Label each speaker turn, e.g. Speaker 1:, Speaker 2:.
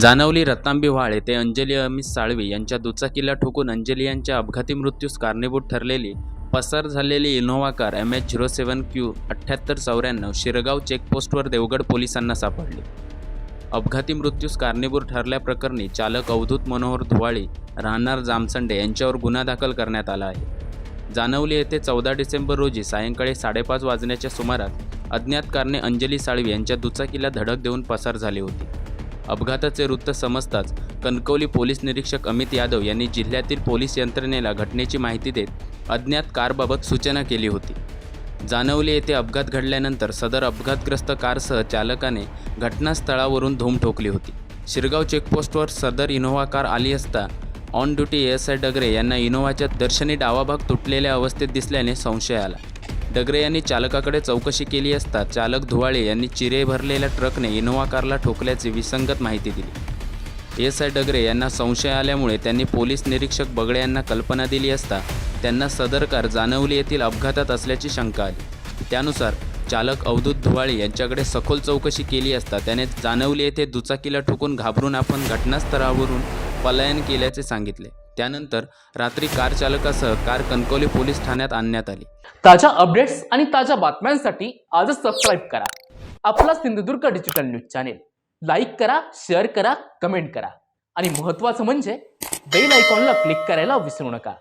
Speaker 1: जाणवली रत्नांबी व्हाळ येथे अंजली अमित साळवी यांच्या दुचाकीला ठोकून अंजली यांच्या अपघाती मृत्यूस कारणीभूत ठरलेली पसार झालेली Innova car M H zero seven Q अठ्ठ्याहत्तर चौऱ्याण्णव शिरगाव चेकपोस्टवर देवगड पोलिसांना सापडली. अपघाती मृत्यूस कारणीभूत ठरल्याप्रकरणी चालक अवधूत मनोहर धुवाळी राहणार जामसंडे यांच्यावर गुन्हा दाखल करण्यात आला आहे. जानवली येथे चौदा डिसेंबर रोजी सायंकाळी साडेपाच वाजण्याच्या सुमारास अज्ञात कारणे अंजली साळवी यांच्या दुचाकीला धडक देऊन पसार झाली होती. अपघाताचे वृत्त समजताच कणकवली पोलीस निरीक्षक अमित यादव यांनी जिल्ह्यातील पोलीस यंत्रणेला घटनेची माहिती देत अज्ञात कारबाबत सूचना केली होती. जानवली येथे अपघात घडल्यानंतर सदर अपघातग्रस्त कारसह चालकाने घटनास्थळावरून धूम ठोकली होती. शिरगाव चेकपोस्टवर सदर इनोव्हा कार आली असता on duty S I Dagare यांना इनोव्हाच्या दर्शनी डावा भाग तुटलेल्या अवस्थेत दिसल्याने संशय आला. डगरे यांनी चालकाकडे चौकशी केली असता चालक धुवाळे यांनी चिरे भरलेल्या ट्रकने इनोव्हा कारला ठोकल्याची विसंगत माहिती दिली. एस. आय. डगरे यांना संशय आल्यामुळे त्यांनी पोलीस निरीक्षक बगडे यांना कल्पना दिली असता त्यांना सदर कार जानवली येथील अपघातात असल्याची शंका आली. त्यानुसार चालक अवधूत धुवाळे यांच्याकडे सखोल चौकशी केली असता त्याने जानवली येथे दुचाकीला ठोकून घाबरून आपण घटनास्थळावरून पलायन केल्याचे सांगितले. त्यानंतर रात्री कार चालकासह कार कणकवली पोलीस ठाण्यात आणण्यात आली.
Speaker 2: ताज्या अपडेट्स आणि ताज्या बातम्यांसाठी आजच सबस्क्राईब करा. आपला Sindhudurg digital news channel like करा शेअर करा कमेंट करा. आणि महत्त्वाचं म्हणजे बेल आयकॉनला क्लिक करायला विसरू नका.